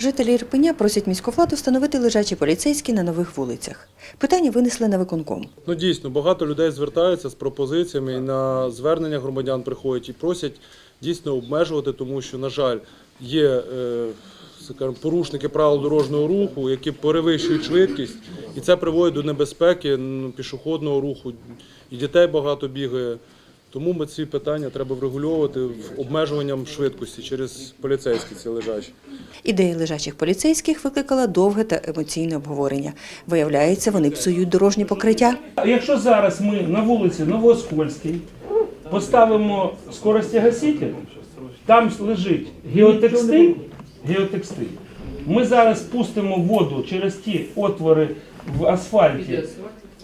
Жителі Ірпеня просять міську владу встановити лежачі поліцейські на нових вулицях. Питання винесли на виконком. Ну дійсно, багато людей звертаються з пропозиціями і на звернення громадян приходять і просять дійсно обмежувати, тому що, на жаль, є е, порушники правил дорожнього руху, які перевищують швидкість, і це приводить до небезпеки ну, пішохідного руху. І дітей багато бігає. Тому ми ці питання треба врегульовувати обмежуванням швидкості через поліцейські ці лежачі. Ідея лежачих поліцейських викликала довге та емоційне обговорення. Виявляється, вони псують дорожні покриття. Якщо зараз ми на вулиці Новоскольській поставимо скоростягаситель, там лежить геотекстиль, геотекстиль. Ми зараз пустимо воду через ті отвори в асфальті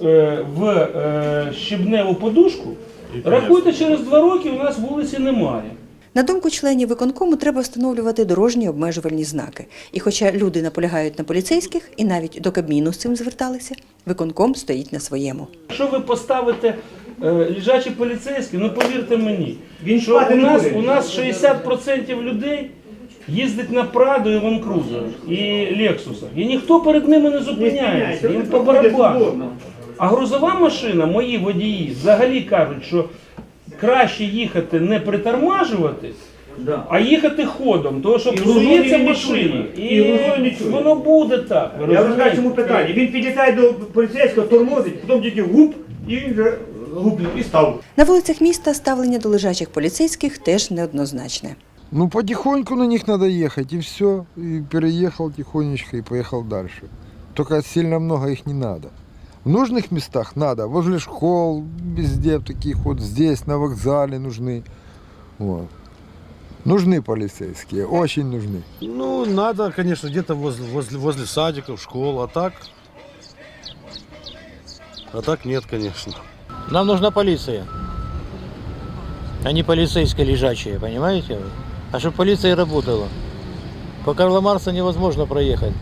е, в е, щебневу подушку. Рахуйте, через два роки у нас вулиці немає. На думку членів виконкому, треба встановлювати дорожні обмежувальні знаки. І хоча люди наполягають на поліцейських і навіть до Кабміну з цим зверталися, виконком стоїть на своєму. Якщо ви поставите е, лежачі поліцейські, ну повірте мені, Він що у нас, у нас 60% людей їздить на Прадо і Ванкрузах і Лексусах. І ніхто перед ними не зупиняється. Їм по барабану. А грузова машина, мої водії, взагалі кажуть, що краще їхати не притормажувати, Да. а їхати ходом, тому що І грузові псується не машина. чує. І, І грузові не чує. воно буде так. ви Я розумієте? розкажу цьому питанні. Він підлітає до поліцейського, тормозить, потім тільки гуп, і він вже гупнув і став. На вулицях міста ставлення до лежачих поліцейських теж неоднозначне. Ну, потихоньку на них надо ехать, и все. И переехал тихонечко и поехал дальше. Только сильно много их не надо. В нужных местах надо, возле школ, везде таких вот, здесь, на вокзале нужны. Вот. Нужны полицейские, очень нужны. Ну, надо, конечно, где-то возле, возле, возле садиков, школ, а так... А так нет, конечно. Нам нужна полиция, а не полицейская лежачая, понимаете? А чтобы полиция работала. По Карла Марса невозможно проехать.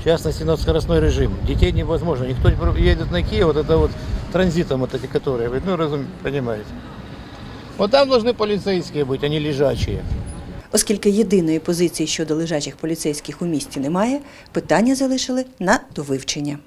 В частности, на скоростной режим. Детей невозможно. Никто не про- едет на Киев, вот это вот транзитом, вот эти, которые, вы, ну, разум, понимаете. Вот там должны полицейские быть, а не лежачие. Оскільки єдиної позиції щодо лежачих поліцейських у місті немає, питання залишили на довивчення.